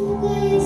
стукає